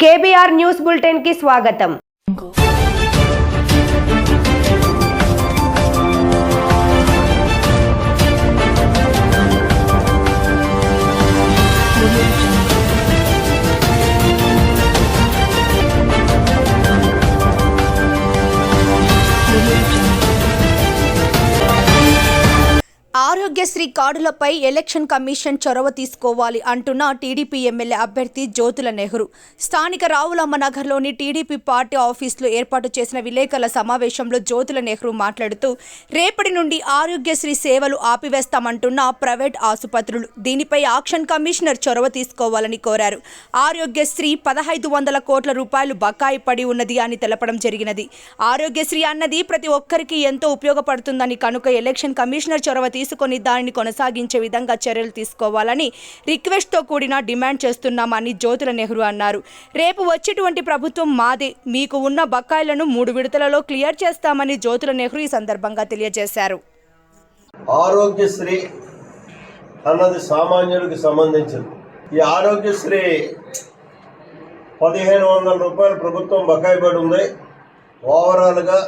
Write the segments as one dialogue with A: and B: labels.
A: KBR news bulletin కి స్వాగతం
B: Aarogyasri కార్డులపై election commission చొరవ తీసుకోవాలి అంటున్న టీడీపీ ఎమ్మెల్యే అభ్యర్థి జ్యోతుల నెహ్రూ. స్థానిక రావులమ్మ నగర్లోని టీడీపీ పార్టీ ఆఫీసులో ఏర్పాటు చేసిన విలేకరుల సమావేశంలో జ్యోతుల నెహ్రూ మాట్లాడుతూ రేపటి నుండి ఆరోగ్యశ్రీ సేవలు ఆపివేస్తామంటున్న ప్రైవేట్ ఆసుపత్రులు. దీనిపై ఆక్షన్ కమిషనర్ చొరవ తీసుకోవాలని కోరారు. ఆరోగ్యశ్రీ పదహైదు వందల కోట్ల రూపాయలు బకాయి పడి ఉన్నది అని తెలపడం జరిగినది. ఆరోగ్యశ్రీ అన్నది ప్రతి ఒక్కరికి ఎంతో ఉపయోగపడుతుందని కనుక ఎలక్షన్ కమిషనర్ చొరవ తీసుకొని దానిని కొనసాగించే విధంగా చర్యలు తీసుకోవాలని రిక్వెస్ట్తో కూడిన డిమాండ్ చేస్తున్నామని జ్యోతుల నెహ్రూ అన్నారు. రేపు వచ్చేటువంటి ప్రభుత్వం మాదే మీకు ఉన్న బకాయిలను మూడు విడతలలో క్లియర్ చేస్తామని జ్యోతుల నెహ్రూ ఈ సందర్భంగా తెలియజేశారు.
C: ఆరోగ్యశ్రీ అన్నది సామాన్యులకు సంబంధించింది. ఈ ఆరోగ్యశ్రీ పదిహేను వందల రూపాయలు ప్రభుత్వం బకాయి పడి ఉంది. ఓవరాల్గా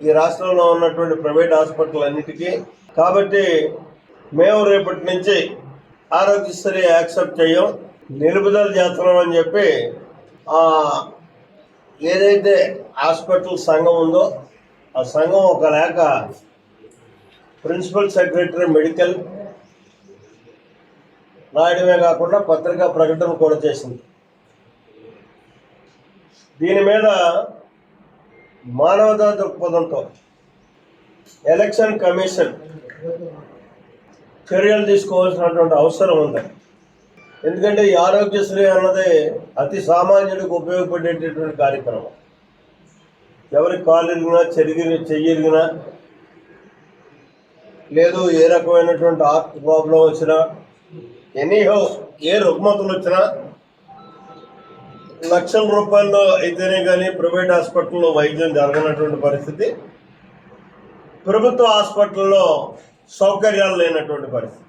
C: ఈ రాష్ట్రంలో ఉన్నటువంటి ప్రైవేట్ హాస్పిటల్ అన్నిటికీ. కాబట్టి మేము రేపటి నుంచి ఆరోగ్యశ్రీ యాక్సెప్ట్ చేయం నిలుపుదల చేస్తున్నాం అని చెప్పి ఏదైతే హాస్పిటల్ సంఘం ఉందో ఆ సంఘం ఒక లేఖ ప్రిన్సిపల్ సెక్రటరీ మెడికల్ రాయడమే కాకుండా పత్రికా ప్రకటన కూడా చేసింది. దీని మీద మానవతా దృక్పథంతో ఎలక్షన్ కమిషన్ చర్యలు తీసుకోవాల్సినటువంటి అవసరం ఉంది. ఎందుకంటే ఈ ఆరోగ్యశ్రీ అన్నది అతి సామాన్యుడికి ఉపయోగపడేటటువంటి కార్యక్రమం. ఎవరికి కాలు ఇరిగినా చెరిగిన చెయ్యిరిగినా లేదు ఏ రకమైనటువంటి హార్ట్ ప్రాబ్లం వచ్చినా ఎనీహో ఏ రుగ్మతలు వచ్చినా లక్షల రూపాయల్లో అయితేనే కానీ ప్రైవేట్ హాస్పిటల్లో వైద్యం జరగనటువంటి పరిస్థితి. ప్రభుత్వ హాస్పిటల్లో సౌకర్యాలు లేనటువంటి పరిస్థితి.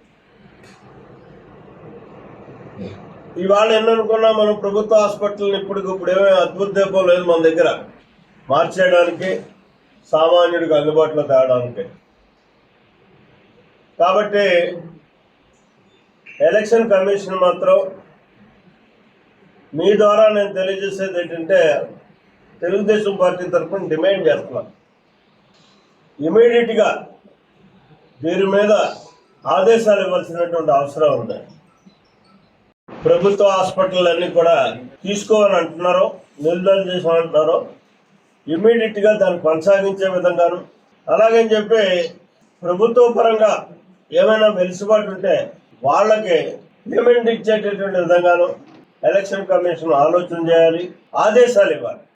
C: ఇవాళ ఎన్ననుకున్నా మనం ప్రభుత్వ హాస్పిటల్ని ఇప్పటికిప్పుడు ఏమీ అద్భుత లేదు మన దగ్గర. మార్చేయడానికి సామాన్యుడికి అందుబాటులో తేవడానికి. కాబట్టి ఎలక్షన్ కమిషన్ మాత్రం మీ ద్వారా నేను తెలియజేసేది ఏంటంటే తెలుగుదేశం పార్టీ తరఫున డిమాండ్ చేస్తున్నాను. ఇమీడియట్గా వీరి మీద ఆదేశాలు ఇవ్వాల్సినటువంటి అవసరం ఉంది. ప్రభుత్వ హాస్పిటల్ అన్ని కూడా తీసుకోవాలని అంటున్నారో నిలుదల చేసామంటున్నారో ఇమీడియట్గా దాన్ని కొనసాగించే విధంగాను. అలాగని చెప్పి ప్రభుత్వ పరంగా ఏమైనా వెలుసుబాటు ఉంటే వాళ్ళకి పేమెంట్ ఇచ్చేటటువంటి విధంగాను ఎలక్షన్ కమిషన్ ఆలోచన చేయాలి ఆదేశాలు ఇవ్వాలి.